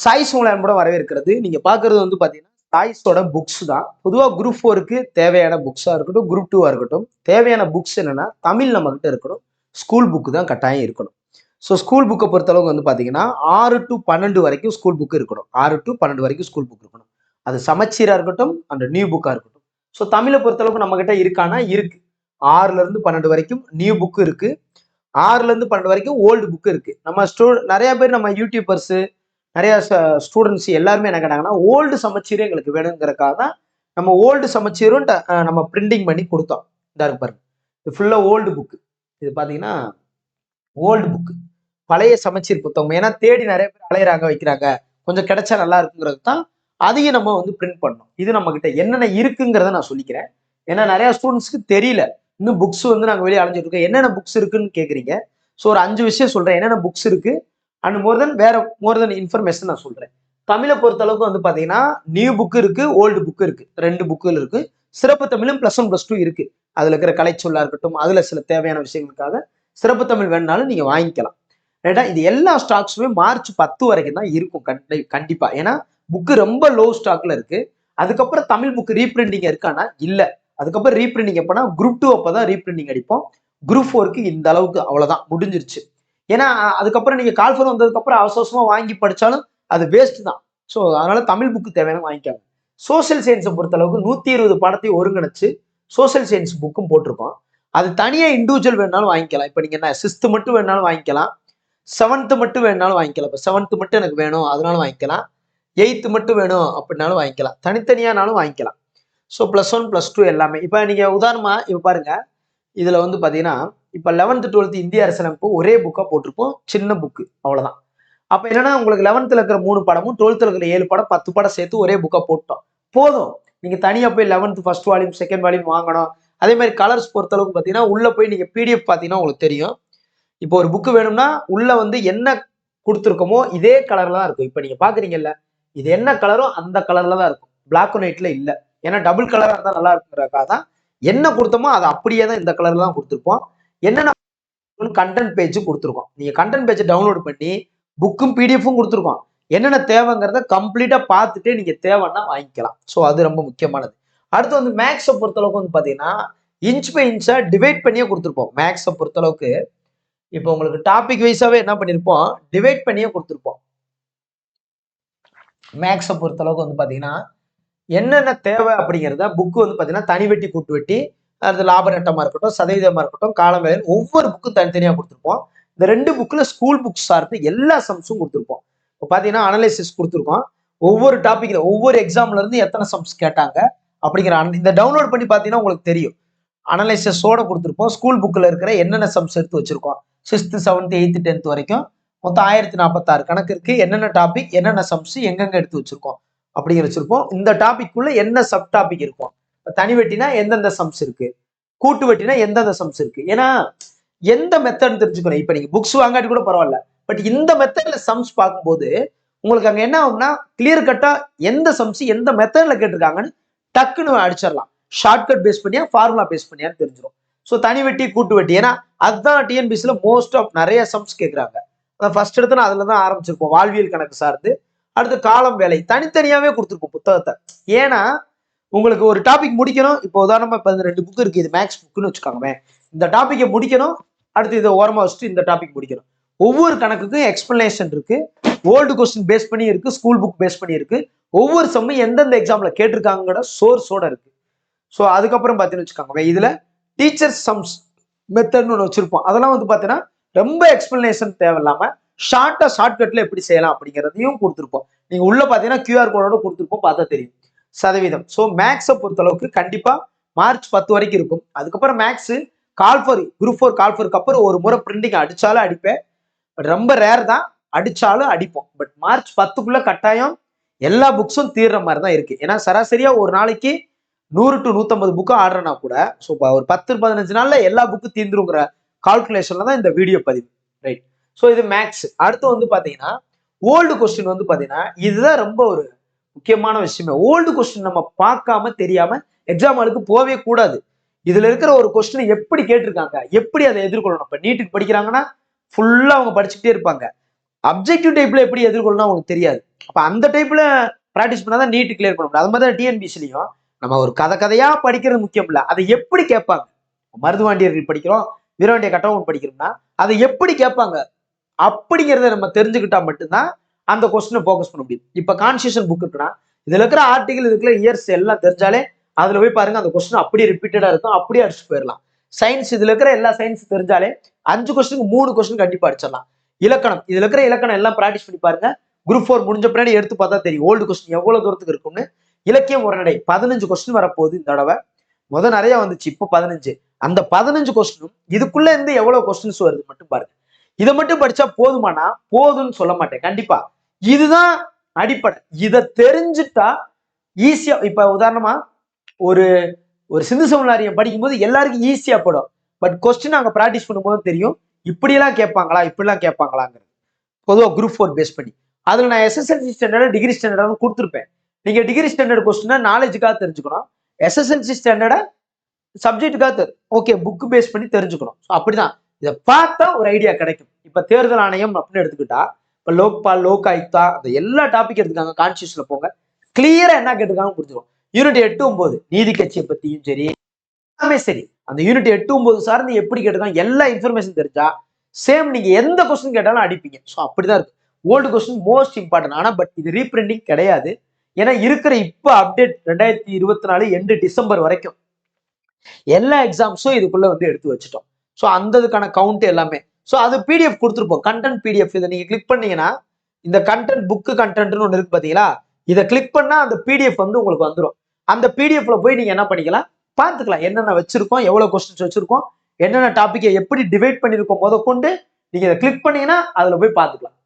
Choice உங்களை கூட வரவேற்கிறது. நீங்க பாக்குறது வந்து பாத்தீங்கன்னா சாய்ஸோட புக்ஸ் தான். பொதுவா குரூப் ஃபோருக்கு தேவையான புக்ஸா இருக்கட்டும் குரூப் டூவா இருக்கட்டும் தேவையான புக்ஸ் என்னன்னா தமிழ் நம்ம கிட்ட இருக்கணும். ஸ்கூல் புக்கு தான் கட்டாயம் இருக்கணும். ஸோ ஸ்கூல் புக்கை பொறுத்தளவுக்கு வந்து பாத்தீங்கன்னா ஆறு டு பன்னெண்டு வரைக்கும் ஸ்கூல் புக்கு இருக்கணும். ஆறு டு பன்னெண்டு வரைக்கும் ஸ்கூல் புக் இருக்கணும். அது சமச்சீரா இருக்கட்டும் அந்த நியூ புக்கா இருக்கட்டும். ஸோ தமிழை பொறுத்தளவுக்கு நம்ம கிட்ட இருக்கானா இருக்கு. ஆறுல இருந்து பன்னெண்டு வரைக்கும் நியூ புக்கு இருக்கு. ஆறுல இருந்து பன்னெண்டு வரைக்கும் ஓல்டு புக்கு இருக்கு. நம்ம ஸ்டூ நிறைய பேர் நம்ம யூடியூபர்ஸு நிறைய ஸ்டூடெண்ட்ஸ் எல்லாருமே என்ன கேட்டாங்கன்னா ஓல்டு சமச்சீரும் எங்களுக்கு வேணுங்கிறக்காக தான் நம்ம ஓல்டு சமச்சீரும் ட- நம்ம பிரிண்டிங் பண்ணி கொடுத்தோம். இதா பாருங்க. இது ஃபுல்லாக ஓல்டு புக்கு இது பார்த்தீங்கன்னா ஓல்டு புக்கு பழைய சமச்சீர் புத்தகம். ஏன்னா தேடி நிறைய பேர் அலையிறாங்க வைக்கிறாங்க. கொஞ்சம் கிடைச்சா நல்லா இருக்குங்கிறது தான் அதையும் நம்ம வந்து பிரிண்ட் பண்ணோம். இது நம்ம கிட்ட என்னென்ன இருக்குங்கிறத நான் சொல்லிக்கிறேன். ஏன்னா நிறைய ஸ்டூடெண்ட்ஸ்க்கு தெரியல. இன்னும் புக்ஸ் வந்து நாங்கள் வெளியே அலைஞ்சிட்டு இருக்கோம். என்னென்ன புக்ஸ் இருக்குன்னு கேட்குறீங்க ஸோ ஒரு அஞ்சு விஷயம் சொல்கிறேன் என்னென்ன புக்ஸ் இருக்குது அண்ட் மோர் தென் வேற மோர் தென் இன்ஃபர்மேஷன் நான் சொல்றேன். தமிழை பொறுத்தளவுக்கு வந்து பாத்தீங்கன்னா நியூ புக்கு இருக்கு ஓல்டு புக்கு இருக்கு. ரெண்டு புக்குகள் இருக்கு. சிறப்பு தமிழும் பிளஸ் ஒன் பிளஸ் டூ இருக்கு. அதுல இருக்கிற கலைச்சொல்லா இருக்கட்டும் அதுல சில தேவையான விஷயங்களுக்காக சிறப்பு தமிழ் வேணுனாலும் நீங்க வாங்கிக்கலாம். ரைட்டா இது எல்லா ஸ்டாக்ஸுமே மார்ச் பத்து வரைக்கும் தான் இருக்கும் கண்டி கண்டிப்பா. ஏன்னா புக்கு ரொம்ப லோ ஸ்டாக்ல இருக்கு. அதுக்கப்புறம் தமிழ் புக்கு ரீப்ரிண்டிங் இருக்கானா? இல்ல. அதுக்கப்புறம் ரீப்ரிண்டிங் எப்பனா குரூப் டூ அப்பதான் ரீப்ரிண்டிங் அடிப்போம். குரூப் ஃபோருக்கு இந்த அளவுக்கு அவ்வளவுதான் முடிஞ்சிருச்சு. ஏன்னா அதுக்கப்புறம் நீங்க கால்ஃபர் வந்ததுக்கப்புறம் அவசரமாக அவசரமா வாங்கி படிச்சாலும் அது வேஸ்ட் தான். ஸோ அதனால தமிழ் புக்கு தேவையான வாங்கிக்காங்க. சோஷியல் சயின்ஸை பொறுத்த அளவுக்கு நூத்தி இருபது பாடத்தையும் ஒருங்கிணைச்சு சோஷியல் சயின்ஸ் புக்கும் போட்டிருக்கோம். அது தனியாக இண்டிவிஜுவல் வேணாலும் வாங்கிக்கலாம். இப்போ நீங்க என்ன சிக்ஸ்த்து மட்டும் வேணாலும் வாங்கிக்கலாம். செவன்த்து மட்டும் வேணாலும் வாங்கிக்கலாம். இப்போ செவன்த்து மட்டும் எனக்கு வேணும் அதனால வாங்கிக்கலாம். எயித்து மட்டும் வேணும் அப்படின்னாலும் வாங்கிக்கலாம். தனித்தனியானாலும் வாங்கிக்கலாம். So plus one plus two எல்லாமே. இப்போ நீங்க உதாரணமா இப்போ பாருங்க. இதுல வந்து பாத்தீங்கன்னா இப்போ லெவன்த்து டுவெல்த்து இந்திய அரசியலமைப்பு ஒரே புக்காக போட்டிருப்போம். சின்ன புக்கு அவ்வளோதான் அப்போ என்னன்னா உங்களுக்கு லெவன்த்தில் இருக்கிற மூணு படமும் டுவெல்த்தில் இருக்கிற ஏழு படம் பத்து படம் சேர்த்து ஒரே புக்காக போட்டோம். போதும். நீங்கள் தனியாக போய் eleventh first volume second volume வாங்கணும். அதே மாதிரி கலர்ஸ் பொறுத்தளவுக்கு பார்த்தீங்கன்னா உள்ளே போய் நீங்கள் பிடிஎஃப் பார்த்தீங்கன்னா உங்களுக்கு தெரியும். இப்போ ஒரு புக்கு வேணும்னா உள்ளே வந்து என்ன கொடுத்துருக்கோமோ இதே கலரில் தான் இருக்கும். இப்போ நீங்கள் பார்க்குறீங்கல்ல இது என்ன கலரோ அந்த கலரில் தான் இருக்கும். பிளாக் அண்ட் ஒயிட்டில் இல்லை. ஏன்னா டபுள் கலராக இருந்தால் நல்லா இருக்கிறக்காக தான் என்ன கொடுத்தோமோ அது அப்படியே தான் இந்த கலரில் தான் கொடுத்துருப்போம். என்னென்ன கண்டென்ட் பேஜ் கொடுத்துருக்கோம்? நீங்கள் கண்டென்ட் பேஜை டவுன்லோட் பண்ணி புக்கும் பிடிஎஃப்பும் கொடுத்துருக்கோம். என்னென்ன தேவைங்கிறத கம்ப்ளீட்டாக பார்த்துட்டு நீங்கள் தேவைன்னா வாங்கிக்கலாம். ஸோ அது ரொம்ப முக்கியமானது. அடுத்து வந்து மேக்ஸை பொறுத்தளவுக்கு வந்து பார்த்தீங்கன்னா இன்ச் பை இன்ச்சாக டிவைட் பண்ணியே கொடுத்துருப்போம். மேக்ஸை பொறுத்தளவுக்கு. இப்போ உங்களுக்கு டாபிக் வைஸாவே என்ன பண்ணியிருப்போம் டிவைட் பண்ணியே கொடுத்துருப்போம். மேக்ஸை பொறுத்தளவுக்கு வந்து பார்த்தீங்கன்னா என்னென்ன தேவை அப்படிங்கிறத புக்கு வந்து பார்த்தீங்கன்னா தனி வெட்டி கூட்டு வெட்டி அது லாப நட்டமாக இருக்கட்டும் சதவீதமாக இருக்கட்டும் காலம் வேலை ஒவ்வொரு புக்கும் தனித்தனியாக கொடுத்துருப்போம். இந்த ரெண்டு புக்கில் ஸ்கூல் புக்ஸ் சார்ந்து எல்லா சம்ஸும் கொடுத்துருப்போம். இப்போ பார்த்தீங்கன்னா அனலைசிஸ் கொடுத்துருக்கோம். ஒவ்வொரு டாப்பிக்கில் ஒவ்வொரு எக்ஸாம்லேருந்து எத்தனை சம்ஸ் கேட்டாங்க அப்படிங்கிற இந்த டவுன்லோட் பண்ணி பார்த்தீங்கன்னா உங்களுக்கு தெரியும். அனலைசஸோட கொடுத்துருப்போம். ஸ்கூல் புக்கில் இருக்கிற என்னென்ன சம்ஸ் எடுத்து வச்சிருக்கோம். சிக்ஸ்த்து செவன்த்து எயித்து டென்த் வரைக்கும் மொத்தம் ஆயிரத்தி நாற்பத்தாறு கணக்கு இருக்குது என்னென்ன டாபிக் என்னென்ன சம்ஸ் எங்கெங்கே எடுத்து வச்சிருக்கோம் அப்படிங்கிற வச்சிருப்போம். இந்த டாபிக்குள்ளே என்ன சப் டாபிக் இருக்கும்? தனி வெட்டினா எந்தெந்த சம்ஸ் இருக்கு? கூட்டு வெட்டினா எந்தெந்த சம்ஸ் இருக்கு? ஏன்னா எந்த மெத்தட் தெரிஞ்சுக்கணும். இப்போ நீங்க புக்ஸ் வாங்காட்டி கூட பரவாயில்ல. பட் இந்த மெத்தட்ல சம்ஸ் பார்க்கும்போது உங்களுக்கு அங்க என்ன ஆகும்னா கிளியர் கட்டா எந்த சம்ஸ் எந்த மெத்தட்ல கேட்டிருக்காங்கன்னு டக்குன்னு அடிச்சிடலாம். ஷார்ட்கட் பேஸ் பண்ணியா ஃபார்முலா பேஸ் பண்ணியான்னு தெரிஞ்சிடும் ஸோ தனி வெட்டி கூட்டு வெட்டி. ஏன்னா அதுதான் டிஎன்பிசியில் மோஸ்ட் ஆஃப் நிறைய சம்ஸ் கேட்குறாங்க அதான் ஃபர்ஸ்ட் எடுத்து நான் அதில் தான் ஆரம்பிச்சிருப்போம். வாழ்வியல் கணக்கு சார்ந்து. அடுத்து காலம் வேலை. தனித்தனியாவே கொடுத்துருப்போம் புத்தகத்தை. ஏன்னா உங்களுக்கு ஒரு டாபிக் முடிக்கணும். இப்போ உதாரணமா இப்போ ரெண்டு புக் இருக்கு. இது மேக்ஸ் புக்குன்னு வச்சுக்கோங்க இந்த டாப்பிக்கை முடிக்கணும். அடுத்து இதை ஓரமா வச்சுட்டு இந்த டாபிக் முடிக்கணும். ஒவ்வொரு கணக்குக்கும் எக்ஸ்பிளனேஷன் இருக்கு. ஓல்டு கொஸ்டின் பேஸ் பண்ணி இருக்கு. ஸ்கூல் புக் பேஸ் பண்ணி இருக்கு. ஒவ்வொரு சம்மும் எந்தெந்த எக்ஸாம்ல கேட்டிருக்காங்கட சோர்ஸோட இருக்கு. ஸோ அதுக்கப்புறம் பார்த்தீங்கன்னு வச்சுக்கோங்க இதுல டீச்சர்ஸ் சம்ஸ் மெத்தட்னு ஒன்று வச்சிருப்போம். அதெல்லாம் வந்து பார்த்தீங்கன்னா ரொம்ப எக்ஸ்பிளனேஷன் தேவையில்லாம ஷார்ட்டா ஷார்ட்கட்ல எப்படி செய்யலாம் அப்படிங்கிறதையும் கொடுத்துருப்போம். நீங்க உள்ள பார்த்தீங்கன்னா கியூஆர் கோடோட கொடுத்துருப்போம். பார்த்தா தெரியும். சதவீதம். ஸோ மேக்ஸை பொறுத்தளவுக்கு கண்டிப்பாக மார்ச் பத்து வரைக்கும் இருக்கும். அதுக்கப்புறம் மேக்ஸ் கால்ஃபர் குரூப் ஃபோர் கால்ஃபருக்கு அப்புறம் ஒரு முறை பிரிண்டிங் அடித்தாலும் அடிப்பேன். பட் ரொம்ப ரேர் தான் அடித்தாலும் அடிப்போம். பட் மார்ச் பத்துக்குள்ளே கட்டாயம் எல்லா புக்ஸும் தீர்ற மாதிரி தான் இருக்குது ஏன்னா சராசரியாக ஒரு நாளைக்கு நூறு டு நூற்றம்பது புக்கு ஆடுறனா கூட ஸோ ஒரு பத்து பதினஞ்சு நாளில் எல்லா புக்கும் தீர்ந்துருங்கிற கால்குலேஷனில் தான் இந்த வீடியோ பதிவு. ரைட் ஸோ இது மேக்ஸ் அடுத்து வந்து பார்த்தீங்கன்னா ஓல்டு கொஸ்டின் வந்து பார்த்தீங்கன்னா இதுதான் ரொம்ப ஒரு முக்கியமான விஷயமே. ஓல்டு கொஸ்டின் நம்ம பார்க்காம தெரியாம எக்ஸாம் ஆளுக்கு போவே கூடாது. இதுல இருக்கிற ஒரு கொஸ்டினை எப்படி கேட்டிருக்காங்க? எப்படி அதை எதிர்கொள்ளணும்? இப்ப நீட்டுக்கு படிக்கிறாங்கன்னா ஃபுல்லா அவங்க படிச்சுக்கிட்டே இருப்பாங்க. அப்ஜெக்டிவ் டைப்ல எப்படி எதிர்கொள்ளணும் அவங்களுக்கு தெரியாது. அப்ப அந்த டைப்ல ப்ராக்டிஸ் பண்ணாதான் நீட் கிளியர் பண்ண முடியும். அது மாதிரி தான் டிஎன்பிசிலையும் நம்ம ஒரு கதை கதையா படிக்கிறது முக்கியம் இல்லை. அதை எப்படி கேட்பாங்க? மருதுவாண்டியர்கள் படிக்கிறோம் வீரவாண்டிய கட்டவன் படிக்கிறோம்னா அதை எப்படி கேட்பாங்க? அப்படிங்கிறத நம்ம தெரிஞ்சுக்கிட்டா மட்டும்தான் அந்த கொஸ்டினை ஃபோக்கஸ் பண்ண முடியும். இப்போ கான்ஸ்டியூஷன் புக் இருக்குன்னா இதில் இருக்கிற ஆர்டிகல் இதுக்குள்ள இருக்கிற இயர்ஸ் எல்லாம் தெரிஞ்சாலே அதில் போய் பாருங்க அந்த கொஸ்டின் அப்படியே ரிப்பீட்டடாக இருக்கும் அப்படியே அடிச்சு போயிடலாம் சயின்ஸ் இதில் இருக்கிற எல்லா சயின்ஸ் தெரிஞ்சாலே அஞ்சு கொஸ்டினுக்கு மூணு கொஸ்டின் கண்டிப்பாக அடிச்சிடலாம். இலக்கணம் இதில் இருக்கிற இலக்கணம் எல்லாம் ப்ராக்டிஸ் பண்ணி பாருங்க. குரூப் ஃபோர் முடிஞ்ச பின்னாடி எடுத்து பார்த்தா தெரியும். ஓல்டு கொஸ்டின் எவ்வளோ தூரத்துக்கு இருக்கும்னு. இலக்கியம் உரைநடை பதினஞ்சு கொஸ்டின் வரப்போகுது இந்த தடவை. முதல் நிறைய வந்துச்சு இப்போ பதினஞ்சு. அந்த பதினஞ்சு கொஸ்டினும் இதுக்குள்ள இருந்து எவ்வளவு கொஸ்டின்ஸ் வருது மட்டும் பாருங்க. இதை மட்டும் படிச்சா போதுமானா? போதும்னு சொல்ல மாட்டேன். கண்டிப்பா. இதுதான் அடிப்படை. இதை தெரிஞ்சுட்டா ஈஸியா இப்ப உதாரணமா ஒரு ஒரு சிந்து சமநாரியம் படிக்கும்போது எல்லாருக்கும் ஈஸியா படும். பட் கொஸ்டின் அங்க ப்ராக்டிஸ் பண்ணும்போது தெரியும். இப்படியெல்லாம் கேட்பாங்களா? இப்படிலாம் கேட்பாங்களாங்கிறது. பொதுவாக குரூப் ஃபோர் பேஸ் பண்ணி. அதில் நான் எஸ்எஸ்எல்சி ஸ்டாண்டர்ட் டிகிரி ஸ்டாண்டர்டும் கொடுத்துருப்பேன். நீங்க டிகிரி ஸ்டாண்டர்ட் கொஸ்டினா நாலேஜுக்காக தெரிஞ்சுக்கணும். எஸ்எஸ்எல்சி ஸ்டாண்டர்டை சப்ஜெக்ட்டுக்காக ஓகே புக் பேஸ் பண்ணி தெரிஞ்சுக்கணும். ஸோ அப்படிதான். இதை பார்த்தா ஒரு ஐடியா கிடைக்கும். இப்போ தேர்தல் ஆணையம் அப்படின்னு எடுத்துக்கிட்டா இப்போ லோக்பால் லோக் ஆயுக்தா அந்த எல்லா டாபிக் எடுத்துக்காங்க. கான்ஸ்டியூஷன்ல போங்க. கிளியரா என்ன கேட்டிருக்காங்க புரிஞ்சுக்கணும் யூனிட் எட்டு ஒன்பது. நீதி கட்சியை பத்தியும் சரி எல்லாமே சரி. அந்த யூனிட் எட்டு ஒன்பது சார்ந்து எப்படி கேட்டிருக்காங்க? எல்லா இன்ஃபர்மேஷன் தெரிஞ்சா சேம் நீங்க எந்த கொஸ்டின் கேட்டாலும் அடிப்பீங்க. ஸோ அப்படிதான் இருக்கு. ஓல்டு கொஸ்டின் மோஸ்ட் இம்பார்ட்டன்ட் ஆனா பட் இது ரீப்ரிண்டிங் கிடையாது. ஏன்னா இருக்கிற இப்போ அப்டேட் ரெண்டாயிரத்தி இருபத்தி நாலு எண்டு டிசம்பர் வரைக்கும். எல்லா எக்ஸாம்ஸும் இதுக்குள்ள வந்து எடுத்து வச்சுட்டோம். ஸோ அந்த இதுக்கான கவுண்ட் எல்லாமே. ஸோ அது பிடிஎஃப் கொடுத்துருப்போம். கண்டென்ட் பிடிஎஃப் இதை நீங்கள் கிளிக் பண்ணீங்கன்னா இந்த கண்டென்ட் புக்கு கண்டென்ட்னு ஒன்று இருக்கு பார்த்தீங்களா இதை கிளிக் பண்ணால் அந்த பிடிஎஃப் வந்து உங்களுக்கு வந்துடும் அந்த பிடிஎஃப்ல போய் நீங்கள் என்ன பண்ணிக்கலாம்? பார்த்துக்கலாம். என்னென்ன வச்சிருக்கோம்? எவ்வளோ கொஸ்டின்ஸ் வச்சிருக்கோம்? என்னென்ன டாப்பிக்கை எப்படி டிவைட் பண்ணியிருக்கோம்? முத கொண்டு நீங்கள் இதை கிளிக் பண்ணீங்கன்னா அதில் போய் பார்த்துக்கலாம்.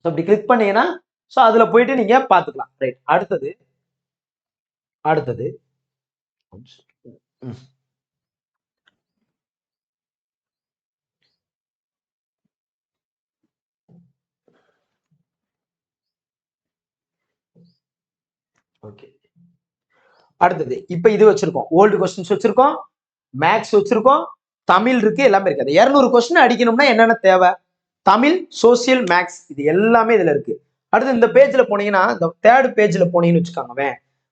ஸோ அப்படி கிளிக் பண்ணீங்கன்னா ஸோ அதில் போயிட்டு நீங்கள் பார்த்துக்கலாம். ரைட் அடுத்தது. அடுத்தது. ம். ஓகே அடுத்தது இப்போ இது வச்சிருக்கோம். ஓல்டு கொஸ்டின்ஸ் வச்சிருக்கோம். மேக்ஸ் வச்சிருக்கோம். தமிழ் இருக்கு எல்லாமே இருக்கு. அந்த இரநூறு கொஸ்டின் அடிக்கணும்னா என்னென்ன தேவை? தமிழ் சோசியல் மேக்ஸ் இது எல்லாமே இதுல இருக்கு. அடுத்து இந்த பேஜ்ல போனீங்கன்னா இந்த தேர்ட் பேஜ்ல போனீங்கன்னு வச்சுக்காங்கவே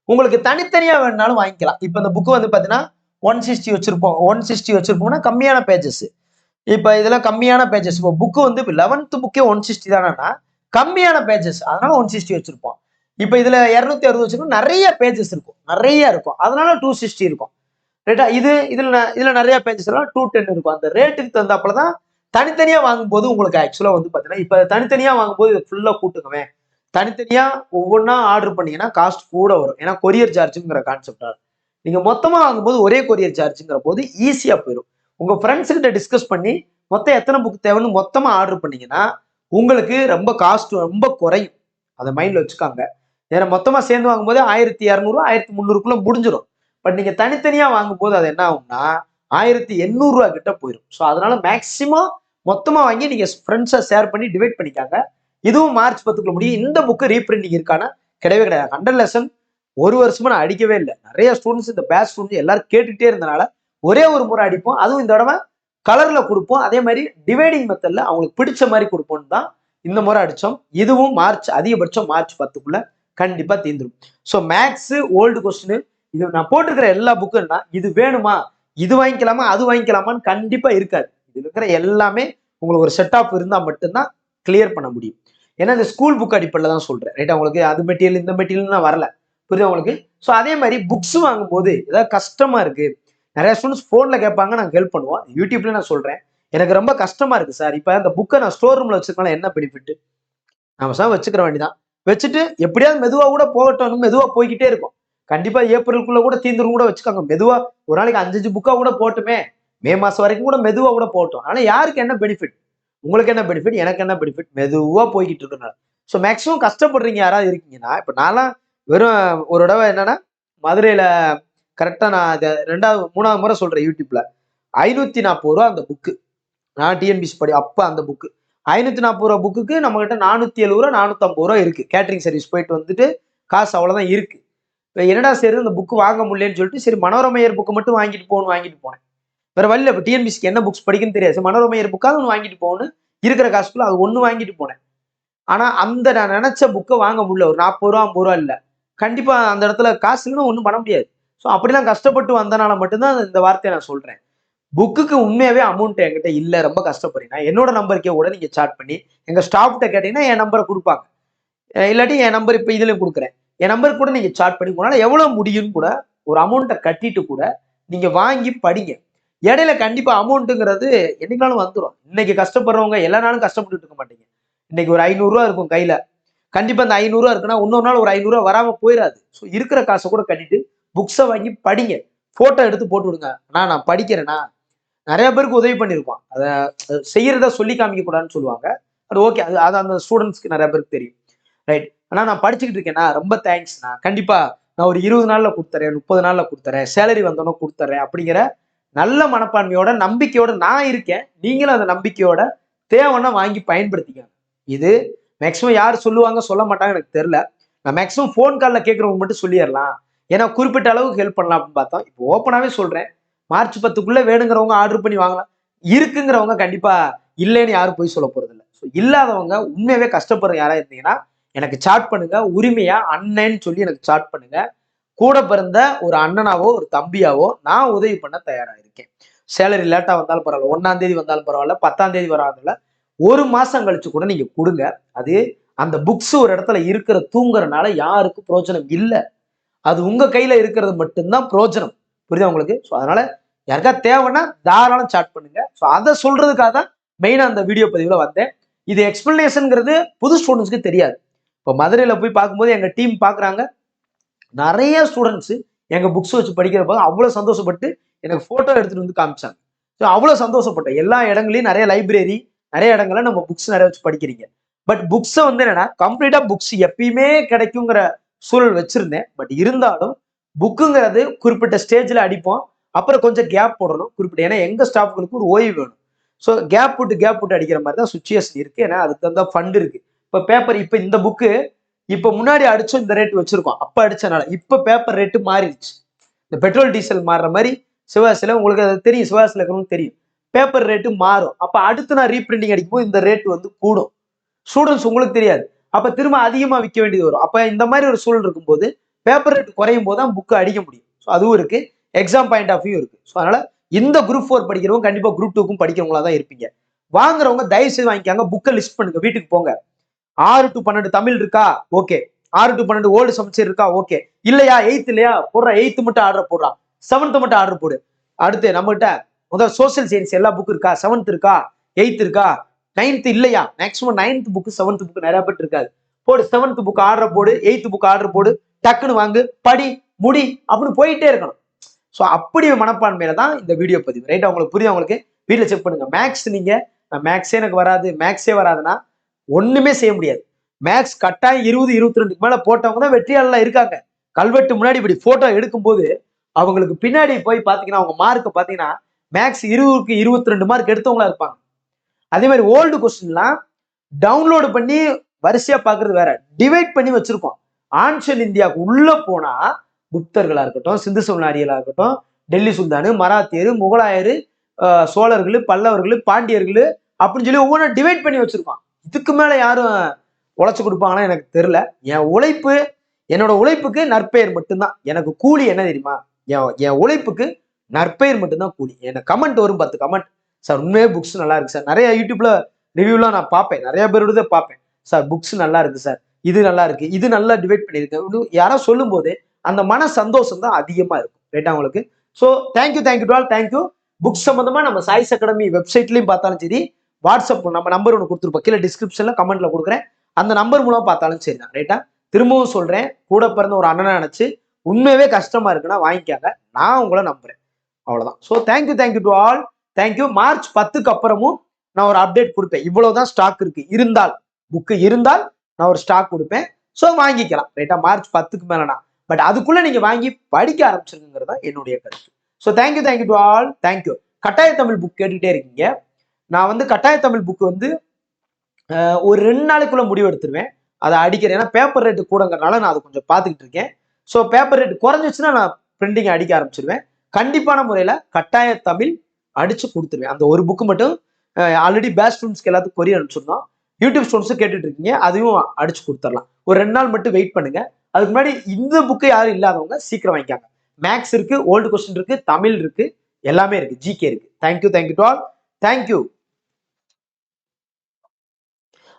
உங்களுக்கு தனித்தனியா வேணுனாலும் வாங்கிக்கலாம். இப்போ இந்த புக்கு வந்து பாத்தீங்கன்னா ஒன் சிக்ஸ்டி வச்சிருப்போம். ஒன் சிக்ஸ்டி வச்சிருப்போம்னா கம்மியான பேஜஸ் இப்போ இதெல்லாம் கம்மியான பேஜஸ் இப்போ புக்கு வந்து இப்போ லெவன்த் புக்கே ஒன் சிக்ஸ்டி தானேன்னா கம்மியான பேஜஸ் அதனால ஒன் சிக்ஸ்டி வச்சிருப்போம். இப்போ இதில் இரநூத்தி அறுபது வச்சுருக்கோம் நிறைய பேஜஸ் இருக்கும். நிறைய இருக்கும். அதனால டூ சிக்ஸ்டி இருக்கும். ரைட்டா இது இதில் ந- நிறைய பேஜஸ் எல்லாம் டூ டென் இருக்கும். அந்த ரேட்டுக்கு தகுந்தாப்புல தான் தனித்தனியாக வாங்கும்போது உங்களுக்கு ஆக்சுவலாக வந்து பார்த்தீங்கன்னா இப்போ தனித்தனியாக வாங்கும்போது இது ஃபுல்லாக கூட்டுக்குவேன் தனித்தனியாக ஒவ்வொன்றா ஆர்டர் பண்ணீங்கன்னா காஸ்ட் கூட வரும். ஏன்னா கொரியர் சார்ஜுங்கிற கான்செப்டாக நீங்கள் மொத்தமாக வாங்கும்போது ஒரே கொரியர் சார்ஜுங்கிற போது ஈஸியாக போயிடும். உங்கள் ஃப்ரெண்ட்ஸ்கிட்ட டிஸ்கஸ் பண்ணி மொத்தம் எத்தனை புக் தேவைன்னு மொத்தமாக ஆர்டர் பண்ணீங்கன்னா உங்களுக்கு ரொம்ப காஸ்ட் ரொம்ப குறையும். அதை மைண்டில் வச்சுக்காங்க. ஏன்னா மொத்தமாக சேர்ந்து வாங்கும்போது ஆயிரத்தி இரநூறு ஆயிரத்தி முந்நூறுக்குள்ள முடிஞ்சிடும் பட் நீங்கள் தனித்தனியாக வாங்கும்போது அது என்ன ஆகும்னா ஆயிரத்தி எண்ணூறுரூவா கிட்ட போயிடும் ஸோ அதனால மேக்சிமம் மொத்தமாக வாங்கி நீங்கள் ஃப்ரெண்ட்ஸை ஷேர் பண்ணி டிவைட் பண்ணிக்காங்க. இதுவும் மார்ச் பத்துக்குள்ள முடியும். இந்த புக்கு ரீப்ரிண்டிங் இருக்கானா? கிடையவே கிடையாது. ஹண்ட்ரட் லெசன் ஒரு வருஷமா நான் அடிக்கவே இல்லை. நிறைய ஸ்டூடெண்ட்ஸ் இந்த பேட்ச் ஸ்டூடெண்ட்ஸ் எல்லாரும் கேட்டுகிட்டே இருந்தனால ஒரே ஒரு முறை அடிப்போம். அதுவும் இந்த தடவை கலர்ல கொடுப்போம். அதே மாதிரி டிவைடிங் மெத்தட்ல அவங்களுக்கு பிடிச்ச மாதிரி கொடுப்போம்னு தான் இந்த முறை அடித்தோம். இதுவும் மார்ச் அதிகபட்சம் மார்ச் பத்துக்குள்ள கண்டிப்பா தீந்துரும் ஸோ மேக்ஸ் ஓல்டு கொஸ்டின் இது நான் போட்டிருக்கிற எல்லா புக்குன்னா இது வேணுமா? இது வாங்கிக்கலாமா? அது வாங்கிக்கலாமான்னு கண்டிப்பா இருக்காது. இது இருக்கிற எல்லாமே உங்களுக்கு ஒரு செட் ஆஃப் இருந்தா மட்டும்தான் கிளியர் பண்ண முடியும். ஏன்னா இந்த ஸ்கூல் புக் அடிப்படையில் தான் சொல்றேன். ரைட் உங்களுக்கு அது மெட்டீரியல் இந்த மெட்டீரியல் நான் வரல. புரியுது உங்களுக்கு? ஸோ அதே மாதிரி புக்ஸ் வாங்கும்போது ஏதாவது கஷ்டமா இருக்கு. நிறைய ஸ்டூடெண்ட்ஸ் ஃபோனில் கேட்பாங்க நாங்கள் ஹெல்ப் பண்ணுவோம். யூடியூப்ல நான் சொல்கிறேன் எனக்கு ரொம்ப கஷ்டமா இருக்கு சார். இப்போ அந்த புக்கை நான் ஸ்டோர் ரூமில் வச்சுருக்கனால என்ன பெனிஃபிட் நம்ம சார் வச்சுக்கிற வேண்டிதான். வச்சுட்டு எப்படியாவது மெதுவா கூட போகட்டும் மெதுவா போய்கிட்டே இருக்கும். கண்டிப்பா ஏப்ரலுக்குள்ளே கூட தீந்துரும் கூட வச்சுக்கோங்க. மெதுவா ஒரு நாளைக்கு அஞ்சஞ்சு புக்கா கூட போட்டுமே. மே மாசம் வரைக்கும் கூட மெதுவா கூட போகட்டும். ஆனா யாருக்கு என்ன பெனிஃபிட் உங்களுக்கு என்ன பெனிஃபிட் எனக்கு என்ன பெனிஃபிட் மெதுவா போய்கிட்டு இருக்கனால. ஸோ மேக்ஸிமம் கஷ்டப்படுறீங்க யாராவது இருக்கீங்கன்னா இப்போ நான்லாம் வெறும் ஒரு தடவை என்னன்னா மதுரையில கரெக்டா நான் அதை ரெண்டாவது மூணாவது முறை சொல்றேன் யூடியூப்ல. ஐநூத்தி நாற்பது ரூபா அந்த புக்கு நான் டிஎன்பிசி படி அப்ப அந்த புக்கு ஐநூற்றி நாற்பது ரூபா புக்குக்கு நம்மக்கிட்ட நானூற்றி எழுபது ரூபா நானூற்றம்பது ரூபா இருக்குது கேட்டரிங் சர்வீஸ் போயிட்டு வந்துட்டு காசு அவ்வளோதான் இருக்குது இப்போ என்னடா சரி அந்த புக்கு வாங்க முடியலன்னு சொல்லிட்டு சரி மனோரமையர் புக்கு மட்டும் வாங்கிட்டு போகணும் வாங்கிட்டு போனேன். வேறு வழியில் இப்போ டிஎன்பிசிக்கு என்ன புக்ஸ் படிக்குன்னு தெரியாது. மனோரமையர் புக்காக ஒன்று வாங்கிட்டு போகணும் இருக்கிற காசுக்குள்ள அது ஒன்று வாங்கிட்டு போனேன். ஆனால் அந்த நான் நினச்ச புக்கை வாங்க முடியல. ஒரு நாற்பது ரூபா ஐம்பது ரூபா இல்லை. கண்டிப்பாக அந்த இடத்துல காசு இல்லைன்னா ஒன்றும் பண்ண முடியாது. ஸோ அப்படிலாம் கஷ்டப்பட்டு வந்தனால மட்டும்தான் இந்த வார்த்தையை நான் சொல்கிறேன் புக்குக்கு உண்மையாவே அமௌண்ட் என்கிட்ட இல்லை ரொம்ப கஷ்டப்படுறீங்க என்னோட நம்பருக்கே கூட நீங்கள் சாட் பண்ணி எங்கள் ஸ்டாஃப்கிட்ட கேட்டீங்கன்னா என் நம்பரை கொடுப்பாங்க. இல்லாட்டி என் நம்பர் இப்போ இதுலயும் கொடுக்குறேன். என் நம்பருக்கு கூட நீங்கள் சாட் பண்ணி போனால் எவ்வளோ முடியும்னு கூட ஒரு அமௌண்ட்டை கட்டிட்டு கூட நீங்கள் வாங்கி படிங்க. இடையில கண்டிப்பாக அமௌண்ட்டுங்கிறது என்னைக்காலும் வந்துடும் இன்னைக்கு கஷ்டப்படுறவங்க எல்லா நாளும் கஷ்டப்பட்டுட்டு இருக்க மாட்டீங்க. இன்னைக்கு ஒரு ஐநூறுரூவா இருக்கும் கையில். கண்டிப்பாக அந்த ஐநூறுரூவா இருக்குன்னா இன்னொரு நாள் ஒரு ஐநூறுரூவா வராமல் போயிடாது ஸோ இருக்கிற காசை கூட கட்டிட்டு புக்ஸை வாங்கி படிங்க. ஃபோட்டோ எடுத்து போட்டு விடுங்க. நான் நான் படிக்கிறேனா நிறைய பேருக்கு உதவி பண்ணியிருக்கோம் அதை செய்யறத சொல்லி காமிக்க கூடாதுன்னு சொல்லுவாங்க. அது ஓகே அது அது அந்த ஸ்டூடெண்ட்ஸ்க்கு நிறைய பேருக்கு தெரியும். ரைட் ஆனா நான் படிச்சுக்கிட்டு இருக்கேன்னா ரொம்ப தேங்க்ஸ்ண்ணா கண்டிப்பா நான் ஒரு இருபது நாள்ல கொடுத்துறேன் முப்பது நாள்ல கொடுத்துறேன் சேலரி வந்தோன்னே கொடுத்துறேன் அப்படிங்கிற நல்ல மனப்பான்மையோட நம்பிக்கையோட நான் இருக்கேன். நீங்களும் அந்த நம்பிக்கையோட தேவைன்னா வாங்கி பயன்படுத்திக்கங்க. இது மேக்ஸிமம் யார் சொல்லுவாங்க சொல்ல மாட்டாங்க எனக்கு தெரியல. நான் மேக்ஸிமம் ஃபோன் காலில் கேட்குறவங்க மட்டும் சொல்லிடலாம். ஏன்னா குறிப்பிட்ட அளவுக்கு ஹெல்ப் பண்ணலாம் அப்படின்னு பார்த்தோம். இப்போ ஓப்பனாகவே சொல்கிறேன் மார்ச் பத்துக்குள்ளே வேணுங்கிறவங்க ஆர்டர் பண்ணி வாங்கலாம். இருக்குங்கிறவங்க கண்டிப்பாக இல்லைன்னு யாரும் போய் சொல்ல போகிறதில்ல ஸோ இல்லாதவங்க உண்மையாகவே கஷ்டப்படுற யாராக இருந்தீங்கன்னா எனக்கு சாட் பண்ணுங்க. உரிமையாக அண்ணன்னு சொல்லி எனக்கு சாட் பண்ணுங்க. கூட பிறந்த ஒரு அண்ணனாவோ ஒரு தம்பியாவோ நான் உதவி பண்ண தயாராக இருக்கேன். சேலரி லேட்டாக வந்தாலும் பரவாயில்ல. ஒன்றாம் தேதி வந்தாலும் பரவாயில்ல. பத்தாம் தேதி வராதுல ஒரு மாதம் கழிச்சு கூட நீங்கள் கொடுங்க. அது அந்த புக்ஸ் ஒரு இடத்துல இருக்கிற தூங்குறனால யாருக்கும் பிரோஜனம் இல்லை. அது உங்கள் கையில் இருக்கிறது மட்டும்தான் பிரோஜனம். புரியுதா உங்களுக்கு? ஸோ அதனால யாருக்கா தேவைன்னா தாராளம் சாட் பண்ணுங்க. ஸோ அதை சொல்றதுக்காக தான் மெயினாக அந்த வீடியோ பதிவில் வந்தேன். இது எக்ஸ்பிளனேஷனுங்கிறது புது ஸ்டூடெண்ட்ஸ்க்கு தெரியாது. இப்போ மதுரையில் போய் பார்க்கும்போது எங்கள் டீம் பார்க்குறாங்க. நிறைய ஸ்டூடெண்ட்ஸு எங்கள் புக்ஸ் வச்சு படிக்கிறப்ப அவ்வளோ சந்தோஷப்பட்டு எனக்கு ஃபோட்டோ எடுத்துகிட்டு வந்து காமிச்சாங்க. ஸோ அவ்வளோ சந்தோஷப்பட்டேன். எல்லா இடங்களையும் நிறைய லைப்ரரி நிறைய இடங்கள்ல நம்ம புக்ஸ் நிறைய வச்சு படிக்கிறீங்க. பட் புக்ஸை வந்து என்னன்னா கம்ப்ளீட்டாக புக்ஸ் எப்பயுமே கிடைக்குங்கிற சூழல் வச்சுருந்தேன். பட் இருந்தாலும் புக்குங்கிறது குறிப்பிட்ட ஸ்டேஜில் அடிப்போம். அப்புறம் கொஞ்சம் கேப் போடணும். குறிப்பிட்ட ஏன்னா எங்கள் ஸ்டாஃப்களுக்கு ஒரு ஓய்வு வேணும். ஸோ கேப் விட்டு கேப் விட்டு அடிக்கிற மாதிரி தான் சுச்சுவேஷன் இருக்குது ஏன்னா அதுக்கு தகுந்த ஃபண்ட் இருக்குது இப்போ பேப்பர் இப்போ இந்த புக்கு இப்போ முன்னாடி அடித்தோம் இந்த ரேட் வச்சுருக்கோம். அப்போ அடித்தனால இப்போ பேப்பர் ரேட்டு மாறிடுச்சு. இந்த பெட்ரோல் டீசல் மாறுற மாதிரி சிவாசியில் உங்களுக்கு அது தெரியும். சிவாசியில் இருக்கிறவங்களுக்கு தெரியும். பேப்பர் ரேட்டு மாறும். அப்போ அடுத்து நான் ரீப்ரிண்டிங் அடிக்கும்போது இந்த ரேட் வந்து கூடும். ஸ்டூடெண்ட்ஸ் உங்களுக்கு தெரியாது. அப்போ திரும்ப அதிகமாக விற்க வேண்டியது வரும். அப்போ இந்த மாதிரி ஒரு சூழல் இருக்கும்போது பேப்பர் ரேட் குறையும் போது தான் புக்கு அடிக்க முடியும். ஸோ அதுவும் இருக்கு. எக்ஸாம் பாயிண்ட் ஆஃப் வியூ இருக்கு. ஸோ அதனால இந்த குரூப் ஃபோர் படிக்கிறவங்க கண்டிப்பாக குரூப் டூக்கும் படிக்கிறவங்களா தான் இருப்பீங்க. வாங்குறவங்க தயவு செய்து வாங்கிக்காங்க புக்கை லிஸ்ட் பண்ணுங்க. வீட்டுக்கு போங்க. ஆறு டு பன்னெண்டு தமிழ் இருக்கா? ஓகே ஆறு டு பன்னெண்டு ஓல்டு சமைச்சர் இருக்கா? ஓகே இல்லையா? எயித்து இல்லையா? போடுற. எயித்து மட்டும் ஆர்டர் போடுறான் செவன்த்து மட்டும் ஆர்டர் போடு. அடுத்து நம்மகிட்ட முதல் சோசியல் சயின்ஸ் எல்லா புக்கு இருக்கா? செவன்த் இருக்கா? எயித் இருக்கா? நைன்த் இல்லையா? Maximum ninth book seventh book நிறைய பேர் இருக்காது. போடு. செவன்த் புக் ஆர்டர் போடு. எயித்து புக் ஆர்டர் போடு. டக்குன்னு வாங்கு படி முடி அப்படின்னு போயிட்டே இருக்கணும். ஸோ அப்படி மனப்பான்மையில தான் இந்த வீடியோ பதிவு. ரைட் அவங்களுக்கு புரியும் அவங்களுக்கு வீட்டில் செக் பண்ணுங்க. மேக்ஸ் நீங்க மேக்ஸே எனக்கு வராது மேக்ஸே வராதுன்னா ஒண்ணுமே செய்ய முடியாது. மேக்ஸ் கட்டாயம் இருபது இருபத்தி ரெண்டுக்கு மேல போட்டவங்க தான் வெற்றியாளர்லாம் இருக்காங்க. கல்வெட்டு முன்னாடி இப்படி போட்டோ எடுக்கும்போது அவங்களுக்கு பின்னாடி போய் பாத்தீங்கன்னா அவங்க மார்க்கை பாத்தீங்கன்னா மேக்ஸ் இருபதுக்கு இருபத்தி ரெண்டு மார்க் எடுத்தவங்களா இருப்பாங்க. அதே மாதிரி ஓல்டு கொஸ்டின்லாம் டவுன்லோடு பண்ணி வரிசையா பாக்குறது வேற. டிவைட் பண்ணி வச்சிருக்கோம். ஆன்சல் இந்தியாவுக்கு உள்ள போனா குப்தர்களா இருக்கட்டும் சிந்து சமநாடிகளா இருக்கட்டும் டெல்லி சுல்தானு மராத்தியர் முகலாயர் சோழர்கள் பல்லவர்கள் பாண்டியர்கள் அப்படின்னு சொல்லி ஒவ்வொன்றும் டிவைட் பண்ணி வச்சிருக்கோம் இதுக்கு மேல யாரும் உழைச்சு கொடுப்பாங்கன்னா எனக்கு தெரியல. என் உழைப்பு என்னோட உழைப்புக்கு நற்பெயர் மட்டும்தான். எனக்கு கூலி என்ன தெரியுமா? என் என் உழைப்புக்கு நற்பெயர் மட்டும்தான் கூலி. எனக்கு கமெண்ட் வரும் பத்து கமெண்ட் சார் உண்மையே புக்ஸ் நல்லா இருக்கு சார். நிறைய யூடியூப்ல ரிவ்யூலாம் நான் பார்ப்பேன். நிறைய பேரோட பார்ப்பேன். சார் புக்ஸ் நல்லா இருக்கு சார். இது நல்லா இருக்கு இது நல்லா டிவைட் பண்ணியிருக்கு. யாரோ சொல்லும் போது அந்த மன சந்தோஷம் தான் அதிகமா இருக்கும். ரைட்டா உங்களுக்கு? So thank you thank you to all all thank you books சம்மந்தமா நம்ம சாய்ஸ் அகாடமி வெப்சைட்லயும் பார்த்தாலும் சரி வாட்ஸ்அப் நம்ம நம்பர் ஒன்று கொடுத்துருப்போம். கீழே டிஸ்கிரிப்ஷன்ல கமெண்ட்ல கொடுக்குறேன். அந்த நம்பர் மூலம் பார்த்தாலும் சரி தான். ரைட்டா திரும்பவும் சொல்றேன். கூட பிறந்த ஒரு அண்ணனை நினைச்சு உண்மையவே கஷ்டமா இருக்குன்னா வாங்கிக்காங்க நான் உங்களை நம்புறேன். அவ்வளோதான் so thank you thank you to all thank you March பத்துக்கு அப்புறமும் நான் ஒரு அப்டேட் கொடுப்பேன். இவ்வளவுதான் ஸ்டாக் இருக்கு. இருந்தால் புக்கு இருந்தால் நான் ஒரு ஸ்டாக் கொடுப்பேன். ஸோ வாங்கிக்கலாம். ரைட்டா மார்ச் பத்துக்கு மேலனா. பட் அதுக்குள்ள நீங்க வாங்கி படிக்க ஆரம்பிச்சிருங்கிறது தான் என்னுடைய கருத்து. So thank you thank you to all thank you கட்டாய தமிழ் புக் கேட்டுக்கிட்டே இருக்கீங்க. நான் வந்து கட்டாய தமிழ் புக் வந்து ஒரு ரெண்டு நாளைக்குள்ள முடிவு எடுத்துருவேன். அதை அடிக்கிறேன். ஏன்னா பேப்பர் ரேட்டு கூடங்கிறனால நான் அதை கொஞ்சம் பார்த்துக்கிட்டு இருக்கேன். ஸோ பேப்பர் ரேட் குறைஞ்சிச்சுன்னா நான் பிரிண்டிங் அடிக்க ஆரம்பிச்சிருவேன். கண்டிப்பான முறையில் கட்டாய தமிழ் அடிச்சு கொடுத்துருவேன். அந்த ஒரு புக்கு மட்டும் ஆல்ரெடி பேஸ்ட் ஸ்டூடெண்ட்ஸ்க்கு எல்லாத்துக்கும் கொரிய அனுப்பிச்சிருந்தோம். யூடியூப் ஸ்டோன்ஸும் கேட்டுட்டு இருக்கீங்க அதையும் அடிச்சு கொடுத்துடலாம். ஒரு ரெண்டு நாள் மட்டும் வெயிட் பண்ணுங்க. அதுக்கு முன்னாடி இந்த புக்கு யாரும் இல்லாதவங்க சீக்கிரம் வாங்கிக்காங்க. மேக்ஸ் இருக்கு ஓல்டு கொஸ்டின் இருக்கு தமிழ் இருக்கு எல்லாமே இருக்கு ஜிகே இருக்கு. Thank you thank you to all thank you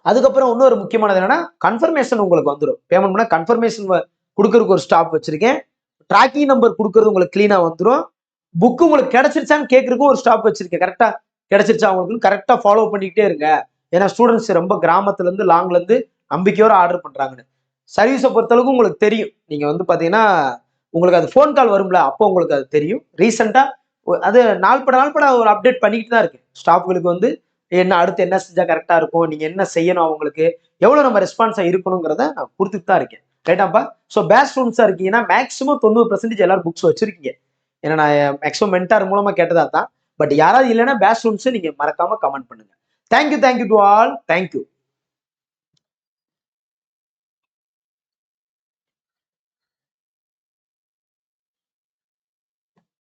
அதுக்கப்புறம் இன்னொரு முக்கியமானது என்னன்னா கன்ஃபர்மேஷன் உங்களுக்கு வந்துடும் பேமெண்ட் பண்ண கன்ஃபர்மேஷன் கொடுக்கறதுக்கு ஒரு ஸ்டாப் வச்சிருக்கேன். ட்ராக்கிங் நம்பர் கொடுக்கறது உங்களுக்கு கிளீனா வந்துடும் புக்கு உங்களுக்கு கிடைச்சிருச்சான்னு கேட்கறதுக்கும் ஒரு ஸ்டாப் வச்சிருக்கேன். கரெக்டா கிடைச்சிருச்சா உங்களுக்கு? கரெக்டா ஃபாலோ பண்ணிக்கிட்டே இருங்க. ஏன்னா ஸ்டூடெண்ட்ஸ் ரொம்ப கிராமத்துலேருந்து லாங்லேருந்து லாங்ல நம்பிக்கையோட ஆர்டர் பண்ணுறாங்கன்னு சர்வீஸை பொறுத்தளவுக்கு உங்களுக்கு தெரியும். நீங்கள் வந்து பார்த்தீங்கன்னா உங்களுக்கு அது ஃபோன் கால் வரும்ல அப்போ உங்களுக்கு அது தெரியும். ரீசெண்டாக அது நாள்பட நாள்பட ஒரு அப்டேட் பண்ணிக்கிட்டு தான் இருக்கு. ஸ்டாஃப்களுக்கு வந்து என்ன அடுத்து என்ன செஞ்சால் கரெக்டாக இருக்கும் நீங்கள் என்ன செய்யணும் அவங்களுக்கு எவ்வளோ நம்ம ரெஸ்பான்ஸாக இருக்கணுங்கிறத நான் கொடுத்துட்டு தான் இருக்கேன். ரைட்டாப்பா ஸோ பேஸ்ட் ஸ்டூடெண்ட்ஸாக இருக்கீங்கன்னா மேக்ஸிமம் தொண்ணூறு பர்சன்டேஜ் எல்லாரும் புக்ஸ் வச்சிருக்கீங்க. ஏன்னா நான் மேக்ஸிமம் மென்டார் மூலமாக கேட்டதா தான். பட் யாராவது இல்லைன்னா பேஸ்ட் ஸ்டூடெண்ட்ஸும் நீங்கள் மறக்காமல் கமெண்ட் பண்ணுங்கள் thank you thank you to all thank you